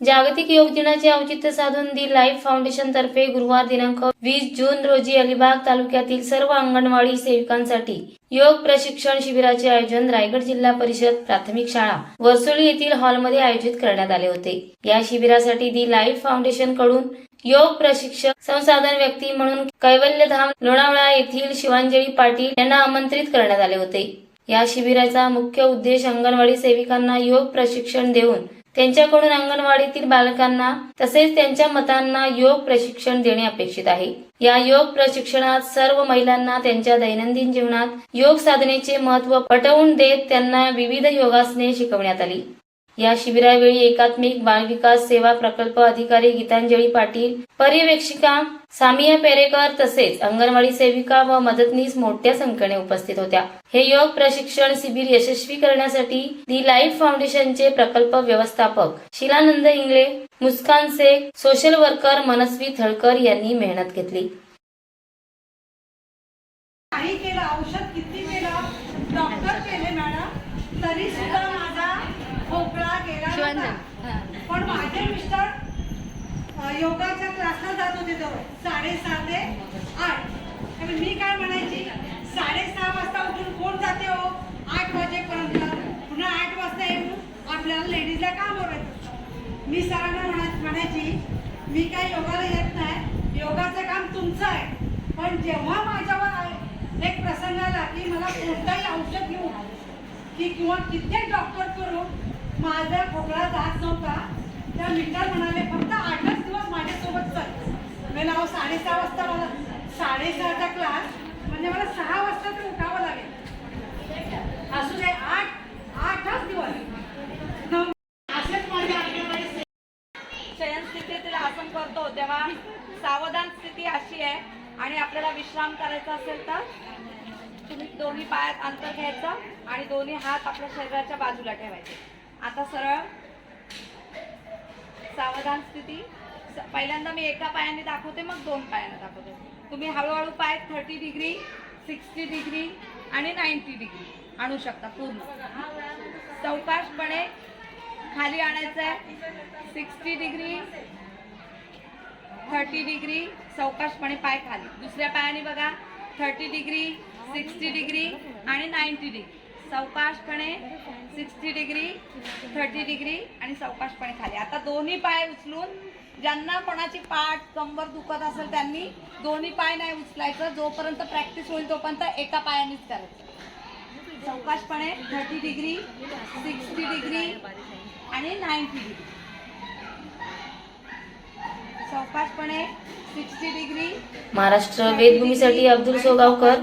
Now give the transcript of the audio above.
जागतिक योग दिनाचे औचित्य साधून दी लाईफ फाउंडेशन तर्फे गुरुवार दिनांक वीस जून रोजी अलिबाग तालुक्यातील सर्व अंगणवाडी सेविकांसाठी योग प्रशिक्षण शिबिराचे आयोजन रायगड जिल्हा परिषद प्राथमिक शाळा वर्सोली येथील हॉलमध्ये आयोजित करण्यात आले होते. या शिबिरासाठी दी लाईफ फाउंडेशनकडून योग प्रशिक्षक संसाधन व्यक्ती म्हणून कैवल्यधाम लोणावळा येथील शिवांजली पाटील यांना आमंत्रित करण्यात आले होते. या शिबिराचा मुख्य उद्देश अंगणवाडी सेविकांना योग प्रशिक्षण देऊन त्यांच्याकडून अंगणवाडीतील बालकांना तसेच त्यांच्या मतांना योग प्रशिक्षण देणे अपेक्षित आहे. या योग प्रशिक्षणात सर्व महिलांना त्यांच्या दैनंदिन जीवनात योग साधनेचे महत्त्व पटवून देत त्यांना विविध योगासने शिकवण्यात आली. या शिबिरावेळी एकात्मिक बालविकास सेवा प्रकल्प अधिकारी गीतांजली पाटील पर्यवेक्षिका सामिया पेरेकर तसेच अंगणवाडी सेविका व मदतनीस मोठ्या संख्येने उपस्थित होत्या. हे योग प्रशिक्षण शिबिर यशस्वी करण्यासाठी दी लाईफ फाउंडेशनचे प्रकल्प व्यवस्थापक शिलानंद इंगळे मुस्कान शेख सोशल वर्कर मनस्वी थळकर यांनी मेहनत घेतली. काही केलं औषध किती केलं डॉक्टर केले मॅडम तरी सुद्धा माझा खोकला पण माझे मिस्टर योगाच्या क्लासला जात होते तेव्हा साडेसहा ते आठ. आणि मी काय म्हणायची? साडेसहा वाजता उठून कोण जाते हो? आठ वाजेपर्यंत. पुन्हा आठ वाजता येऊन आपल्याला लेडीजला काम बघायचं मी सरांना म्हणा म्हणायची मी काय योगाला येत नाही. योगाचं काम तुमचं आहे. पण जेव्हा माझ्यावर एक प्रसंग आला की मला कोणताही औषध घेऊ की किंवा कित्येक डॉक्टर करू माझा खोकळा जात नव्हता. त्या मिस्टर म्हणाले फक्त आठच दिवस माझ्यासोबत चल. मी नाव साडेसहा वाजता मला साडेसहाचा क्लास म्हणजे मला सहा वाजता तर उठावं लागेल. असू दे आठ आठच दिवस. असेच माझे अंगणवाडी शयन स्थितीतील आसन करतो. तेव्हा सावधान स्थिती अशी आहे. आणि आपल्याला विश्राम करायचा असेल तर तुम्ही दोन्ही पायात अंतर घ्यायचं आणि दोन्ही हात आपल्या शरीराच्या बाजूला ठेवायचे. आता सरळ. सावधान स्थिती. स- पहिल्यांदा मी एका पायाने दाखवते मग दोन पायाने दाखवते. तुम्ही हळूहळू पाय थर्टी डिग्री सिक्स्टी डिग्री आणि नाईन्टी डिग्री आणू शकता पूर्ण. चौकाशपणे खाली आणायचं आहे सिक्स्टी डिग्री थर्टी डिग्री चौकाशपणे पाय खाली. दुसऱ्या पायाने बघा. थर्टी डिग्री सिक्स्टी डिग्री आणि नाईन्टी डिग्री सावकाशपणे सिक्स्टी डिग्री थर्टी डिग्री आणि सावकाशपणे खाली. आता दोन्ही पाय उचलून ज्यांना कोणाची पाठ कंबर दुखत असेल त्यांनी दोन्ही पाय नाही उचलायचं. जोपर्यंत प्रॅक्टिस होईल तोपर्यंत एका पायानेच करायचं. सावकाशपणे थर्टी डिग्री सिक्स्टी डिग्री आणि नाईन्टी डिग्री. सावकाशपणे सिक्स्टी डिग्री महाराष्ट्र वेदभूमीसाठी अब्दुल सोगावकर.